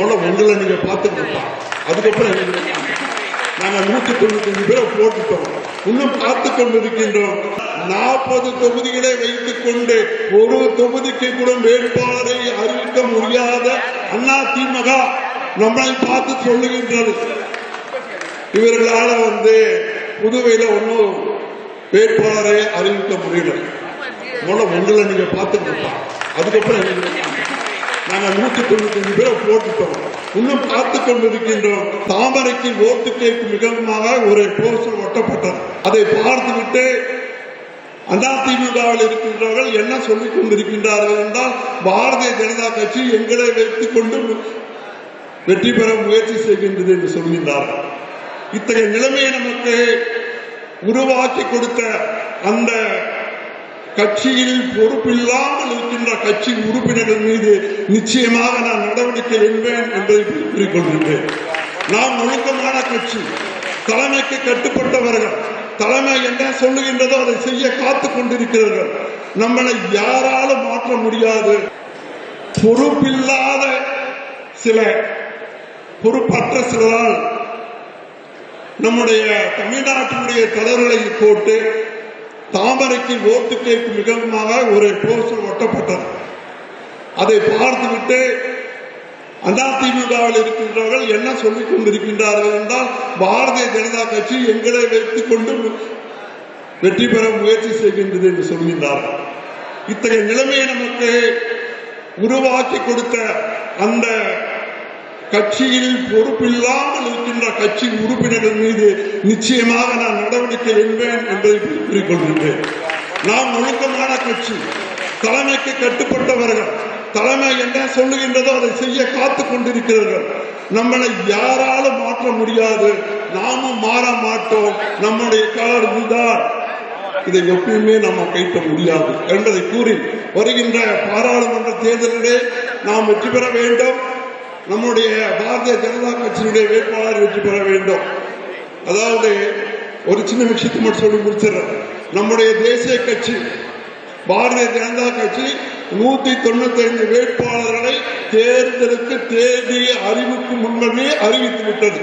போல உங்களை நீங்க பார்த்துக்கிட்டா அதுக்கப்புறம் நாங்க நூத்தி தொண்ணூத்தஞ்சு பேரை போட்டுட்டோம். இன்னும் பார்த்து கொண்டிருக்கின்றோம். நாற்பது தொகுதிகளை வைத்துக் கொண்டு ஒரு தொகுதிக்கு கூட வேட்பாளரை அறிவிக்க முடியாத அண்ணா திமுக நம்மளை பார்த்து சொல்லுகின்றது. இவர்களால வந்து புதுவையில ஒன்றும் வேட்பாளரை அறிவிக்க முடியல. முதல்ல உங்களை நீங்க பார்த்துக்கிட்டா அதுக்கப்புறம் நாங்கள் நூற்றி தொண்ணூத்தஞ்சு பேரை போட்டுட்டோம். இன்னும் பார்த்து கொண்டிருக்கின்றோம். தாமரைக்கு ஓட்டு கேட்கும் மிகமாக ஒரு போஸ்டர் ஒட்டப்பட்டது. அதை பார்த்துவிட்டு அதிமுகவில் இருக்கின்றவர்கள் என்ன சொல்லிக் கொண்டிருக்கின்றார்கள் என்றால் பாரதிய ஜனதா கட்சி எங்களை வைத்துக் கொண்டு வெற்றி பெற முயற்சி செய்கின்றது என்று சொல்கின்றார்கள். இத்தகைய நிலைமையை நமக்கு உருவாக்கி கொடுத்த அந்த கட்சியில் பொறுப்பில்லாமல் இருக்கின்ற கட்சி உறுப்பினர்கள் மீது நிச்சயமாக நான் நடவடிக்கை எடுப்பேன் என்பதை கூறிக்கொள்கின்றேன் நாம் ஒழுக்கமான கட்சி தலைமைக்கு கட்டுப்பட்டவர்கள் தலைமை என்ன சொல்லுகின்றதோ அதை செய்ய காத்து கொண்டிருக்கிறார்கள் நம்மளை யாராலும் மாற்ற முடியாது. பொறுப்பில்லாத சில பொறுப்பற்ற சிலரால் நம்முடைய தமிழ்நாட்டினுடைய தலைவர்களை போட்டு தாமரைக்கு ஓட்டு கேட்கும் மிகமாக ஒரு போஸ்டர் ஒட்டப்பட்டது. அதை பார்த்துவிட்டு அதிமுகவில் இருக்கின்றவர்கள் என்ன சொல்லிக் கொண்டிருக்கின்றார்கள் என்றால் பாரதிய ஜனதா கட்சி எங்களை வைத்துக் கொண்டு வெற்றி பெற முயற்சி செய்கின்றது என்று சொல்கின்றார்கள். இத்தகைய நிலைமையை நமக்கு உருவாக்கி கொடுத்த அந்த கட்சியில் பொறுப்பில்லாமல் இருக்கின்ற கட்சி உறுப்பினர்கள் மீது நிச்சயமாக நான் நடவடிக்கை என்பேன் என்பதை கூறிக்கொள்கின்றேன் நாம் ஒழுக்கமான கட்சி. தலைமைக்கு கட்டுப்பட்டவர்கள். தலைமை என்ன சொல்லுகின்றதோ அதை செய்ய காத்து கொண்டிருக்கிறார்கள் நம்மளை யாராலும் மாற்ற முடியாது. நாமும் மாற மாட்டோம். நம்முடைய கார் இதுதான். இதை எப்பயுமே நம்ம கைட்ட முடியாது. என்பதை கூறி வருகின்ற பாராளுமன்ற தேர்தலிலே நாம் வெற்றி பெற வேண்டும். நம்முடைய பாரதிய ஜனதா கட்சியினுடைய வேட்பாளர் வெற்றி பெற வேண்டும். அதாவது ஒரு சின்ன விஷயத்தை மட்டும் சொல்லி முடிச்சிடுறேன். நம்முடைய தேசிய கட்சி பாரதிய ஜனதா கட்சி நூத்தி தொண்ணூத்தி ஐந்து வேட்பாளர்களை தேர்தலுக்கு தேதிய அறிவுக்கு முன்னமே அறிவித்து விட்டது.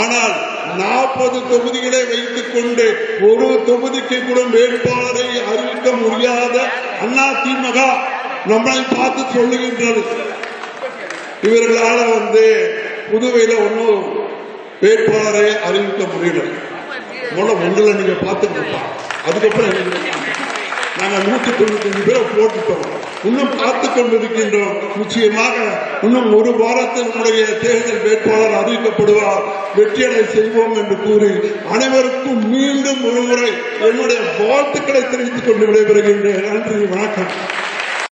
ஆனால் நாற்பது தொகுதிகளை வைத்துக் கொண்டு ஒரு தொகுதிக்கு கூட வேட்பாளரை அறிவிக்க முடியாத அண்ணா நம்மளை பார்த்து சொல்லுகின்றது. இவர்களால வந்து புதுவையில ஒன்றும் வேட்பாளரை அறிவிக்க முடியல. முதல்ல உங்களை நீங்க பார்த்துக்கிட்டா அதுக்கப்புறம் நாங்க நூத்தி தொண்ணூத்தஞ்சு பேரை போட்டுட்டோம். இன்னும் பார்த்து கொண்டிருக்கின்றோம். நிச்சயமாக இன்னும் ஒரு வாரத்தில் நம்முடைய தேர்தல் வேட்பாளர் அறிவிக்கப்படுவார். வெற்றியடை செய்வோம் என்று கூறி அனைவருக்கும் மீண்டும் ஒருமுறை என்னுடைய வாழ்த்துக்களை தெரிவித்துக் கொண்டு விடைபெறுகின்றேன். நன்றி வணக்கம்.